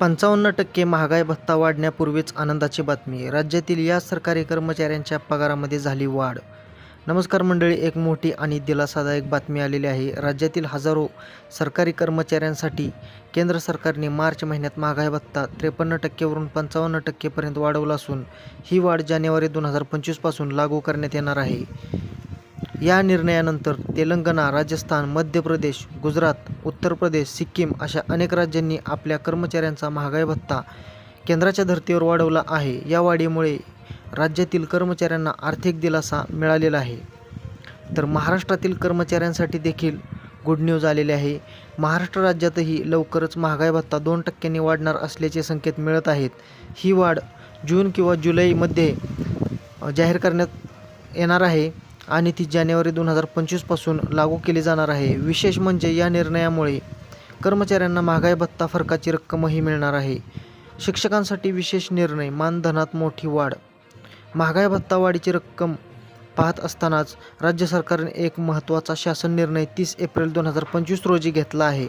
पंचावन्न टक्के महागाई भत्ता वाढण्यापूर्वीच आनंदाची बातमी. राज्यातील या सरकारी कर्मचाऱ्यांच्या पगारामध्ये झाली वाढ. नमस्कार मंडळी एक मोठी आणि दिलासादायक बातमी आलेली आहे. राज्यातील हजारो सरकारी कर्मचाऱ्यांसाठी केंद्र सरकारने मार्च महिन्यात महागाई भत्ता त्रेपन्न टक्केवरून पंचावन्न टक्केपर्यंत वाढवला असून ही वाढ जानेवारी दोन हजार पंचवीसपासून लागू करण्यात येणार आहे. या निर्णयानंतर तेलंगणा राजस्थान मध्य प्रदेश गुजरात उत्तर प्रदेश सिक्कीम अशा अनेक राज्यांनी आपल्या कर्मचाऱ्यांचा महागाई भत्ता केंद्राच्या धर्तीवर वाढवला आहे. या वाढीमुळे राज्यातील कर्मचाऱ्यांना आर्थिक दिलासा मिळालेला आहे. तर महाराष्ट्रातील कर्मचाऱ्यांसाठी देखील गुड न्यूज आलेले आहे. महाराष्ट्र राज्यातही लवकरच महागाई भत्ता दोन टक्क्यांनी वाढणार असल्याचे संकेत मिळत आहेत. ही वाढ जून किंवा जुलैमध्ये जाहीर करण्यात येणार आहे. आणि ती जानेवारी दोन हजार पंचवीसपासून लागू केली जाणार आहे. विशेष म्हणजे या निर्णयामुळे कर्मचाऱ्यांना महागाई भत्ता फरकाची रक्कमही मिळणार आहे. शिक्षकांसाठी विशेष निर्णय मानधनात मोठी वाढ. महागाई भत्ता वाढीची रक्कम पाहत असतानाच राज्य सरकारने एक महत्त्वाचा शासन निर्णय तीस एप्रिल दोन हजार पंचवीस रोजी घेतला आहे.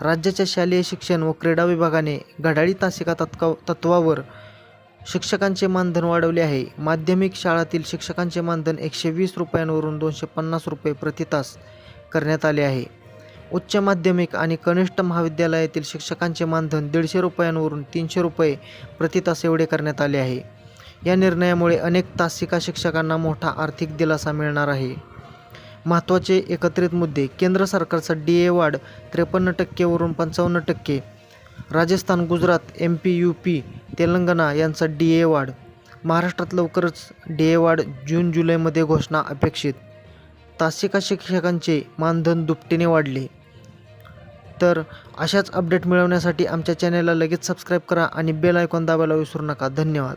राज्याच्या शालेय शिक्षण व क्रीडा विभागाने घड्याळी तासिका तत्का तत्वावर शिक्षकांचे मानधन वाढवले आहे. माध्यमिक शाळातील शिक्षकांचे मानधन एकशे वीस रुपयांवरून दोनशे पन्नास रुपये प्रतितास करण्यात आले आहे. उच्च माध्यमिक आणि कनिष्ठ महाविद्यालयातील शिक्षकांचे मानधन दीडशे रुपयांवरून तीनशे रुपये प्रतितास एवढे करण्यात आले आहे. या निर्णयामुळे अनेक तासिका शिक्षकांना मोठा आर्थिक दिलासा मिळणार आहे. महत्त्वाचे एकत्रित मुद्दे केंद्र सरकारचा डी ए वाढ त्रेपन्न टक्केवरून पंचावन्न टक्के Rajasthan Gujarat M P U P Telangana यांचा डी ए वाढ. महाराष्ट्रात लवकरच डी ए वाढ जून जुलैमध्ये घोषणा अपेक्षित. तासिका शिक्षकांचे मानधन दुपटीने वाढले. तर अशाच अपडेट मिळवण्यासाठी आमच्या चॅनेलला लगेच सबस्क्राईब करा आणि बेल आयकॉन दाबायला विसरू नका. धन्यवाद.